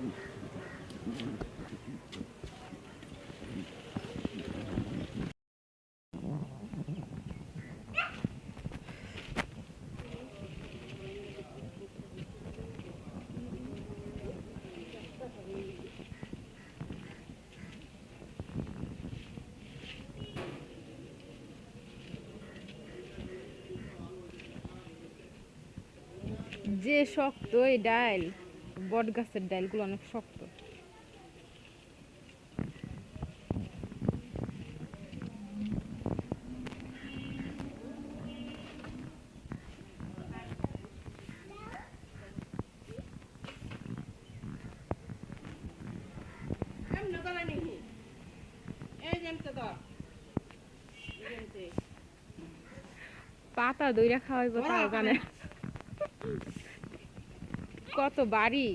যে শক্ত এই ডাল। বট গাছের ডালগুলো অনেক শক্ত পাতা দইরা খাওয়াইবো তাও জানে না। কত বাড়ি?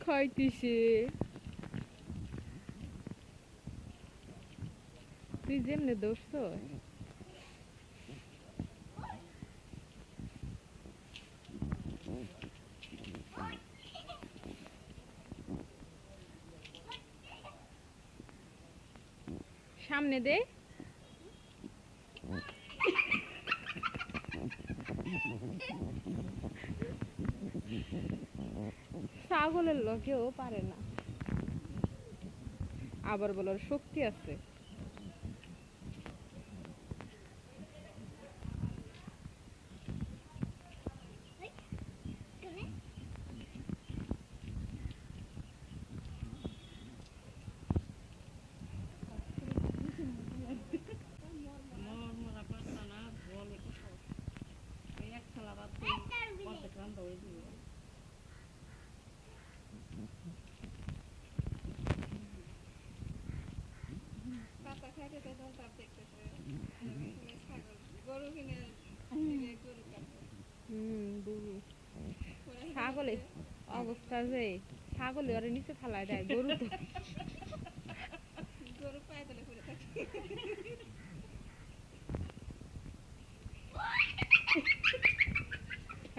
খাইতিছে। তুই যেমনে দৌড়ছ সামনে দে। ছাগলের লোকেও পারে না। আবার বলার শক্তি আছে। দেখতেছে ছাগল গরু কিনে গরু হুম ছাগলে অবস্থা যে, ছাগলে ওরে নিচে ফালায় দেয়, গরু গরু পায়ে থাকে।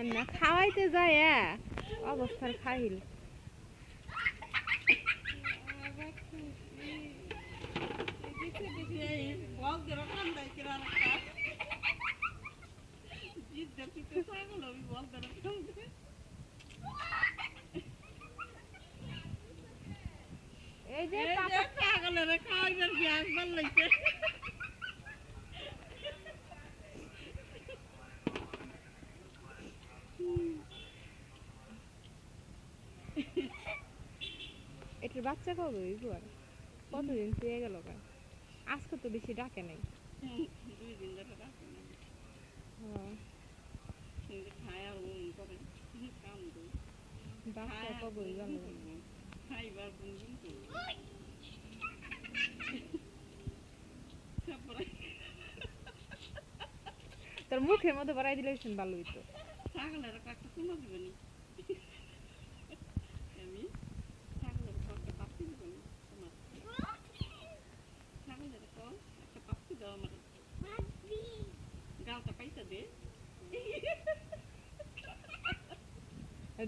না খাওয়াইতে যায় অবস্থার দিতে এই বল ধরে কান্দাই কিরা রাখা জিদ্দা পিতে ছাগল আমি বল ধরে কান্দাই এই যে এই যে পাতা ছাগলের খাওয়াইবার গ্যাস বাড়লাইছে এটার বাচ্চা কবে? হইব আর। কতদিন পেয়ে গেল কার আজকে তো বেশি ডাকে নাই। তোর মুখের মধ্যে বাড়াই দিলে ভালো হইতো। ছাগলের একটা কুমা দিবেনি আমি ছাগলের একটা পাপ্পি দিবেনি তোমার ছাগলের তো একটা পাপ্পি দাও আমার গালটা পাইসা দে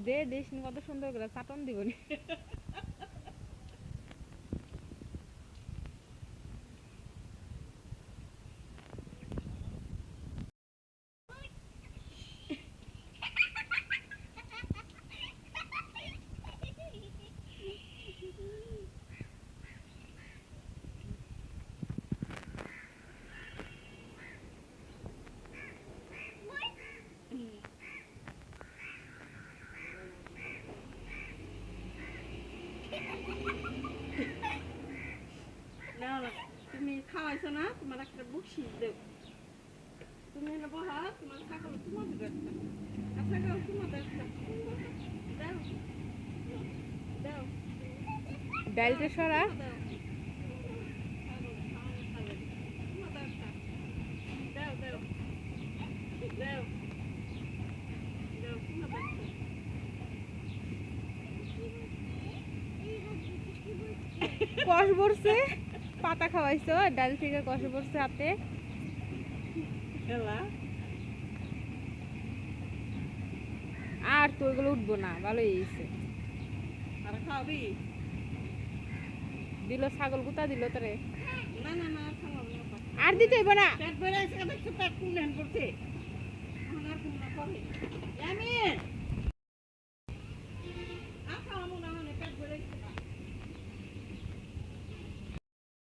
দে দিস নি কত সুন্দর করে চাটন দিবনি না না তুমি খাওয়াইছো না তোমার একটা বকশিস দেব। তুমি না বহা তোমার ছাগল তোমার দেবে একটা। আর ছাগল তোমার একটা। দাও দাও। ডালটা সরা। কষ পড়ছে পাতা খাওয়াইছো ডাল থেকে কষে পড়ছে হাতে। আর তো ওইগুলো উঠবো না ভালোই হয়েছে। আর দিল ছাগল গুতা দিল তোরে। না না না আর দিতে হইব না। পেট ভরে আছে পেট কোন করছে। এখন